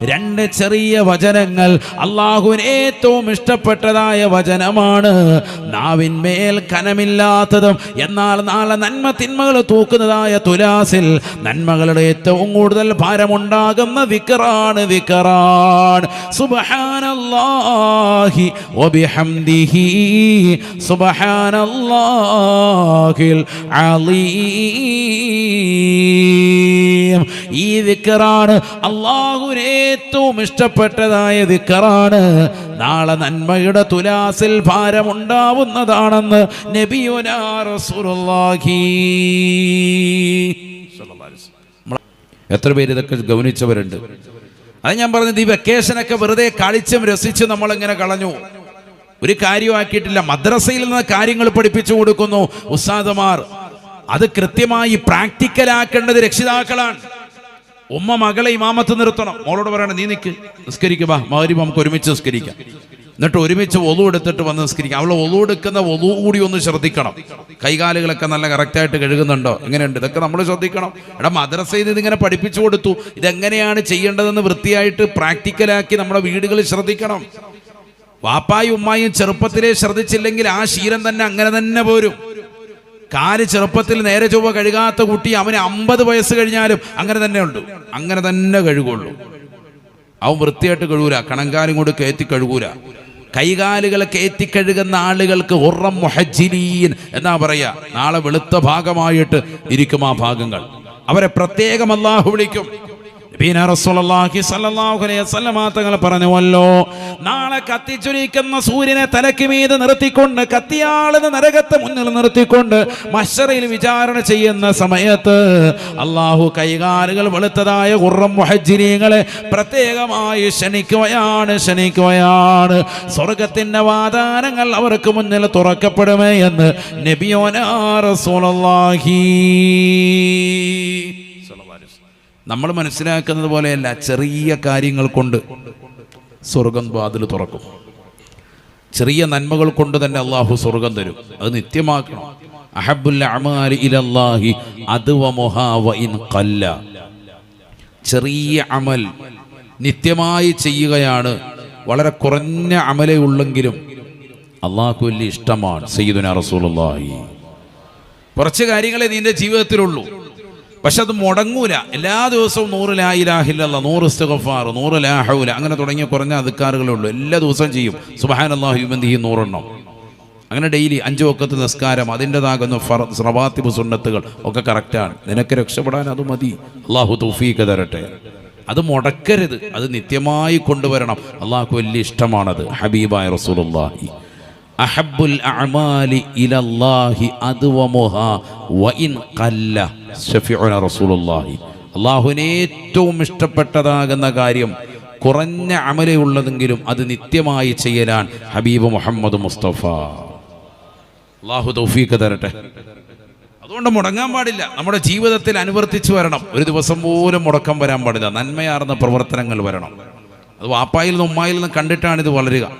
രണ്ട് ചെറിയ വചനങ്ങൾ അള്ളാഹുവിന് ഏറ്റവും ഇഷ്ടപ്പെട്ടതായ വചനമാണ്. നാവിന്മേൽ കനമില്ലാത്തതും എന്നാൽ നാളെ നന്മ തിന്മകൾ തൂക്കുന്നതായ തുലാസിൽ നന്മകളുടെ ഏറ്റവും കൂടുതൽ ഭാരമുണ്ടാകുന്ന വിക്കറാണ് വിക്റാൻ സുബഹാനല്ലാഹി വബിഹംദിഹി. സുബഹാനല്ലാഹിൽ അലീം. ഈ വിക്കറാണ് അള്ളാഹുവിന് ഏറ്റവും ഇഷ്ടപ്പെട്ടതായ ദിക്കറാണ്. നാളെ നന്മയുടെ തുലാസിൽ ഭാരമുണ്ടാവുന്നതാണെന്ന് നബിയുനാ എത്ര പേര് ഇതൊക്കെ ഗൗനിച്ചവരുണ്ട്? അത് ഞാൻ പറഞ്ഞത് ഈ വെക്കേഷനൊക്കെ വെറുതെ കളിച്ചും രസിച്ചും നമ്മളിങ്ങനെ കളഞ്ഞു. ഒരു കാര്യമാക്കിയിട്ടില്ല മദ്രസയിൽ നിന്ന് കാര്യങ്ങൾ പഠിപ്പിച്ചു കൊടുക്കുന്നു ഉസ്താദമാർ. അത് കൃത്യമായി പ്രാക്ടിക്കലാക്കേണ്ടത് രക്ഷിതാക്കളാണ്. ഉമ്മ മകളെ ഇമാമത്ത് നിർത്തണം. മോളോട് പറയണം നീ നിൽക്ക് നിസ്കരിക്കുക മകരി നമുക്ക് ഒരുമിച്ച് നിസ്കരിക്കാം. എന്നിട്ട് ഒരുമിച്ച് ഒതു എടുത്തിട്ട് വന്ന് നിസ്കരിക്കാം. അവളെ ഒതു എടുക്കുന്ന ഒതു കൂടി ഒന്ന് ശ്രദ്ധിക്കണം. കൈകാലുകളൊക്കെ നല്ല കറക്റ്റായിട്ട് കഴുകുന്നുണ്ടോ? എങ്ങനെയുണ്ട്? ഇതൊക്കെ നമ്മൾ ശ്രദ്ധിക്കണം. എടാ മദ്രസയിൽ ഇതിങ്ങനെ പഠിപ്പിച്ചു കൊടുത്തു. ഇതെങ്ങനെയാണ് ചെയ്യേണ്ടതെന്ന് വൃത്തിയായിട്ട് പ്രാക്ടിക്കലാക്കി നമ്മുടെ വീടുകളിൽ ശ്രദ്ധിക്കണം. വാപ്പായും ഉമ്മായും ചെറുപ്പത്തിലേ ശ്രദ്ധിച്ചില്ലെങ്കിൽ ആ ശീലം തന്നെ അങ്ങനെ തന്നെ പോരും. കാൽ ചെറുപ്പത്തിൽ നേരെ ചൊവ്വ കഴുകാത്ത കുട്ടി അവന് അമ്പത് വയസ്സ് കഴിഞ്ഞാലും അങ്ങനെ തന്നെ ഉണ്ട് അങ്ങനെ തന്നെ കഴുകുള്ളൂ. അവൻ വൃത്തിയായിട്ട് കഴുകൂല. കണങ്കാലും കൊണ്ട് കയറ്റി കഴുകൂല. കൈകാലുകളെ കയറ്റി കഴുകുന്ന ആളുകൾക്ക് ഉറം മൊഹജിലീൻ എന്നാ പറയാ. നാളെ വെളുത്ത ഭാഗമായിട്ട് ഇരിക്കും ആ ഭാഗങ്ങൾ. അവരെ പ്രത്യേകം അല്ലാഹു വിളിക്കും. നബീന റസൂലുള്ളാഹി സ്വല്ലല്ലാഹു അലൈഹി വസല്ലമ തങ്ങൾ പറഞ്ഞുവല്ലോ നാളെ കത്തിച്ചൊരിക്കുന്ന സൂര്യനെ തലയ്ക്ക് മീതെ നിർത്തിക്കൊണ്ട് കത്തിയാളെന്ന് നരകത്തെ മുന്നിൽ നിർത്തിക്കൊണ്ട് മഷറയിൽ വിചാരണ ചെയ്യുന്ന സമയത്ത് അള്ളാഹു കൈകാലുകൾ വെളുത്തതായ ഉറം മുഹജിനീങ്ങളെ പ്രത്യേകമായി ക്ഷണിക്കുകയാണ് ക്ഷണിക്കുകയാണ്. സ്വർഗത്തിന്റെ വാദാനങ്ങൾ അവർക്ക് മുന്നിൽ തുറക്കപ്പെടുമേ എന്ന് നബിയോനാ റസൂലുള്ളാഹി നമ്മൾ മനസ്സിലാക്കുന്നത് പോലെയല്ല ചെറിയ കാര്യങ്ങൾ കൊണ്ട് സ്വർഗം വാതിൽ തുറക്കും. ചെറിയ നന്മകൾ കൊണ്ട് തന്നെ അള്ളാഹു സ്വർഗം തരും. അത് നിത്യമാക്കണം. ചെറിയ അമൽ നിത്യമായി ചെയ്യുകയാണ്. വളരെ കുറഞ്ഞ അമലേ ഉള്ളെങ്കിലും അള്ളാഹു വലിയ ഇഷ്ടമാണ് സയ്യിദുന റസൂലുള്ളാഹി. കുറച്ച് കാര്യങ്ങളെ നിന്റെ ജീവിതത്തിലുള്ളൂ. പക്ഷെ അത് മുടങ്ങൂല. എല്ലാ ദിവസവും നൂറ് ലായിലാഹില്ല നൂറ് ഇസ്തഗഫാർ നൂറ് ലാഹൂല അങ്ങനെ തുടങ്ങിയ കുറഞ്ഞ അധികാറുകളേ ഉള്ളൂ. എല്ലാ ദിവസവും ചെയ്യും. സുബാനല്ലാഹുബന്ധി നൂറെണ്ണം. അങ്ങനെ ഡെയിലി അഞ്ചു ഒക്കത്ത് നിസ്കാരം അതിന്റെതാകുന്ന സ്രവാത്തിബ് സുന്നത്തുകൾ ഒക്കെ കറക്റ്റാണ് നിനക്ക് രക്ഷപ്പെടാൻ അത് മതി. അള്ളാഹു തൗഫീഖ് തരട്ടെ. അത് മുടക്കരുത്. അത് നിത്യമായി കൊണ്ടുവരണം. അള്ളാഹു വലിയ ഇഷ്ടമാണത്. ഹബീബായ റസൂലുള്ളാഹി. അഹബുൽ അഅമാലി ഇലല്ലാഹി വ വഇൻ ഖല്ല. ശഫീഉന റസൂലുള്ളാഹി. അള്ളാഹുവിന് ഏറ്റവും ഇഷ്ടപ്പെട്ടതാകുന്ന കാര്യം കുറഞ്ഞ അമലയുള്ളതെങ്കിലും അത് നിത്യമായി ചെയ്യലാൻ ഹബീബ് മുഹമ്മദ് മുസ്തഫ. അള്ളാഹു തൗഫീഖ് തരട്ടെ. അതുകൊണ്ട് മുടങ്ങാൻ പാടില്ല. നമ്മുടെ ജീവിതത്തിൽ അനുവർത്തിച്ചു വരണം. ഒരു ദിവസം പോലും മുടക്കം വരാൻ പാടില്ല. നന്മയാർന്ന പ്രവർത്തനങ്ങൾ വരണം. അത് വാപ്പായിൽ നിന്നും ഉമ്മായിൽ നിന്നും കണ്ടിട്ടാണ് ഇത് വളരുക.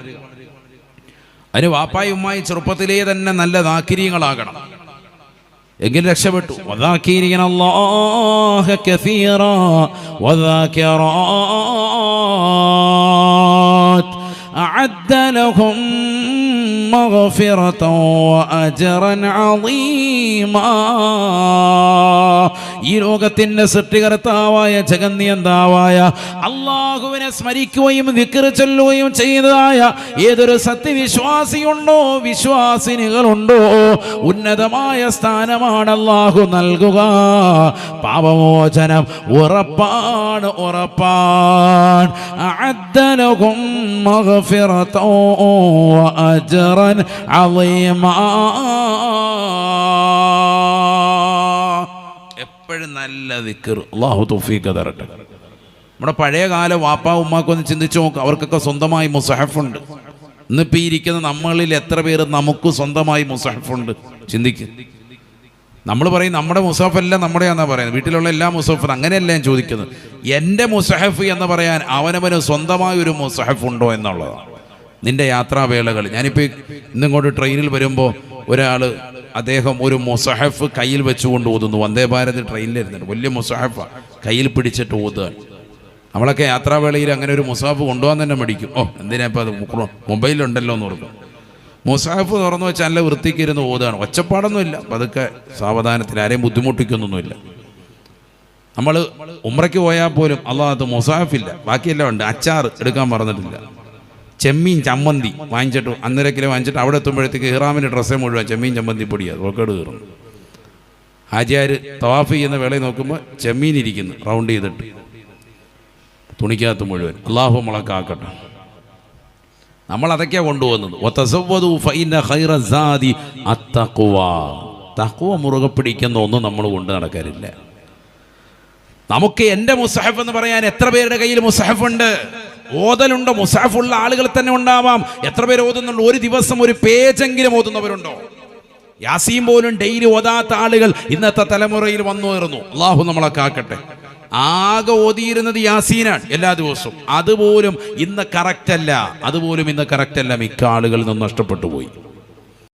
അതിന് വാപ്പായും ഉമ്മായി ചെറുപ്പത്തിലേ തന്നെ നല്ല ദാക്കിര്യങ്ങളാകണം എങ്കിൽ രക്ഷപ്പെട്ടു വദാക്കിരീന അല്ലാഹ مغفرة وأجرا عظيما ഈ ലോകത്തിന്റെ സൃഷ്ടികർത്താവായ ജഗന്നിയന്താവായ അള്ളാഹുവിനെ സ്മരിക്കുകയും വിക്കറ് ചൊല്ലുകയും ചെയ്തതായ ഏതൊരു സത്യവിശ്വാസിയുണ്ടോ വിശ്വാസിനികളുണ്ടോ ഉന്നതമായ സ്ഥാനമാണ് അള്ളാഹു നൽകുക പാപമോചനം ഉറപ്പാണ് ഉറപ്പാൻ അഅദ്ദലഹും മഗ്ഫിറതൻ വഅജ്റൻ عظيما എപ്പോഴും നല്ല ദിക്കർ. അള്ളാഹു തൗഫീഖ് തരട്ടെ. നമ്മുടെ പഴയ കാല വാപ്പാ ഉമ്മാക്കൊന്ന് ചിന്തിച്ചു നോക്ക്. അവർക്കൊക്കെ സ്വന്തമായി മുസഹഫുണ്ട്. ഇന്നിപ്പോൾ ഈ ഇരിക്കുന്ന നമ്മളിൽ എത്ര പേര് നമുക്ക് സ്വന്തമായി മുസഹഫുണ്ട്? ചിന്തിക്ക്. നമ്മൾ പറയും നമ്മുടെ മുസഹഫ് എല്ലാം നമ്മുടെയാന്നാ പറയുന്നത്. വീട്ടിലുള്ള എല്ലാ മുസഹഫും അങ്ങനെയല്ല ഞാൻ ചോദിക്കുന്നത്. എന്റെ മുസഹഫ് എന്ന് പറയാൻ അവനവന് സ്വന്തമായ ഒരു മുസഹഫ് ഉണ്ടോ എന്നുള്ളതാണ്. നിന്റെ യാത്രാവേളകൾ. ഞാനിപ്പോൾ ഇന്നിങ്ങോട്ട് ട്രെയിനിൽ വരുമ്പോൾ ഒരാൾ അദ്ദേഹം ഒരു മൊസഹഫ് കയ്യിൽ വെച്ചുകൊണ്ട് ഓതുന്നു. വന്ദേ ഭാരത് ട്രെയിനിലിരുന്നിട്ട് വലിയ മൊസഹഫ. കയ്യിൽ പിടിച്ചിട്ട് ഓതുക നമ്മളൊക്കെ യാത്രാവേളയിൽ അങ്ങനെ ഒരു മുസാഫ് കൊണ്ടുപോകാൻ തന്നെ മടിക്കും. ഓ എന്തിനാ ഇപ്പം അത് മൊബൈലുണ്ടല്ലോ എന്ന് ഓർക്കും. മുസാഫ് തുറന്നു വെച്ചാൽ നല്ല വൃത്തിക്ക് ഇരുന്ന് ഓതാണ് ഒച്ചപ്പാടൊന്നുമില്ല. പതുക്കെ സാവധാനത്തിൽ ആരെയും ബുദ്ധിമുട്ടിക്കുന്നൊന്നുമില്ല. നമ്മൾ ഉമ്രയ്ക്ക് പോയാൽ പോലും അള്ളാഹത്ത് മുസാഫില്ല ബാക്കിയെല്ലാം ഉണ്ട്. അച്ചാർ എടുക്കാൻ പറഞ്ഞിട്ടില്ല. ചെമ്മീൻ ചമ്മന്തി വാങ്ങിച്ചിട്ട് അന്നര കിലോ വാങ്ങിച്ചിട്ട് അവിടെ എത്തുമ്പോഴത്തേക്ക് ഇഹ്റാമിന്റെ ഡ്രസ്സേ മുഴുവൻ ചെമ്മീൻ ചമ്മന്തി പൊടിയാണ്. റോക്കേട് കയറുന്നു ഹാജിയാർ തവാഫ് ചെയ്യുന്ന വേളയിൽ നോക്കുമ്പോൾ ചെമ്മീൻ ഇരിക്കുന്നു റൗണ്ട് ചെയ്തിട്ട്. തുണിക്കകത്ത് മുഴുവൻ. അള്ളാഹു മുളക്കാക്കട്ടെ നമ്മൾ അതൊക്കെയാണ് കൊണ്ടുപോകുന്നത്. തഖ്വ മുറുകെ പിടിക്കുന്ന ഒന്നും നമ്മൾ കൊണ്ട് നടക്കാറില്ല നമുക്ക് എന്റെ മുസഹഫ് എന്ന് പറയാൻ എത്ര പേരുടെ കയ്യിൽ മുസഹഫ് ഉണ്ട്? ഓതലുണ്ടോ? മുസാഫുള്ള ആളുകൾ തന്നെ ഉണ്ടാവാം. എത്ര പേര് ഓതുന്നുണ്ട്? ഒരു ദിവസം ഒരു പേജെങ്കിലും ഓതുന്നവരുണ്ടോ? യാസീം പോലും ഡെയിലി ഓതാത്ത ആളുകൾ ഇന്നത്തെ തലമുറയിൽ വന്നു കയറുന്നു അള്ളാഹു നമ്മളെ കാക്കട്ടെ. ആകെ ഓതിയിരുന്നത് യാസീനാണ് എല്ലാ ദിവസവും. അതുപോലും ഇന്ന് കറക്റ്റ് അല്ല. അതുപോലും ഇന്ന് കറക്റ്റ് അല്ല. മിക്ക ആളുകളിൽ നിന്ന് നഷ്ടപ്പെട്ടു പോയി.